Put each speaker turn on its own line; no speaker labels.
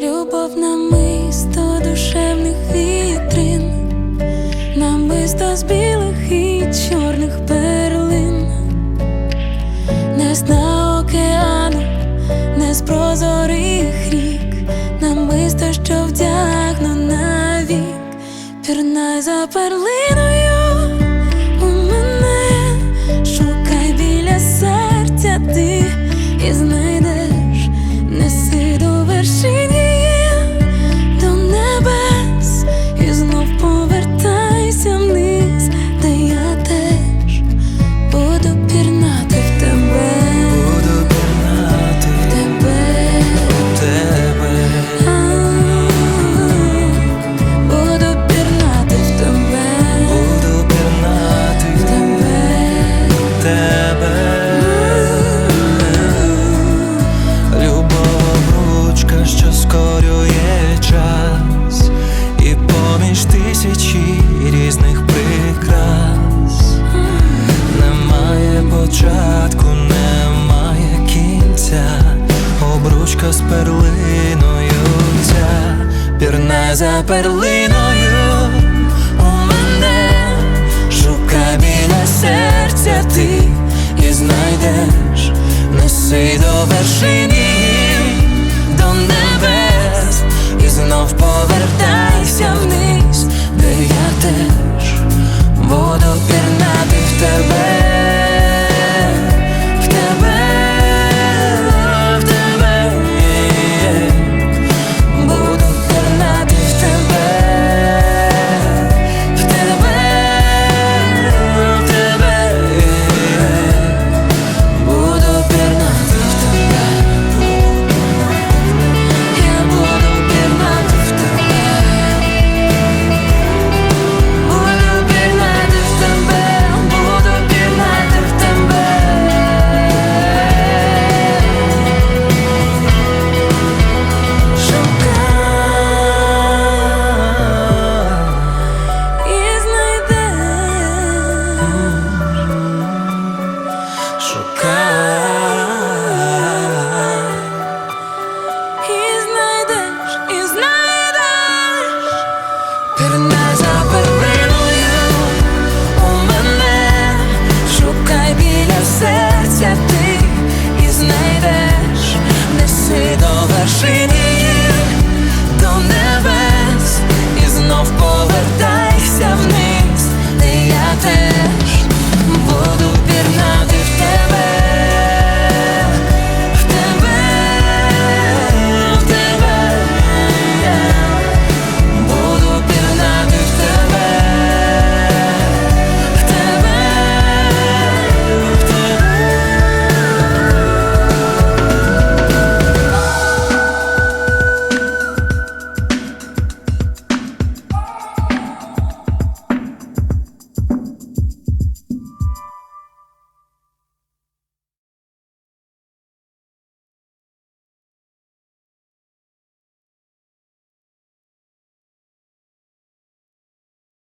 Любов намисто душевних вітрин, намисто з білих і чорних перлин, не з дна океану, не з прозорих рік, намисто, що вдягну навік, пірнай за перлиною
тисячі різних прикрас. Немає початку, немає кінця, обручка з перлиною ця, пірна за перлиною. У мене, шукай біля серця. Ти і знайдеш, неси до вершини, до небес, і знов повертайся вниз, де я теж буду пірнати в тебе, серця ти і знайдеш, неси до вершини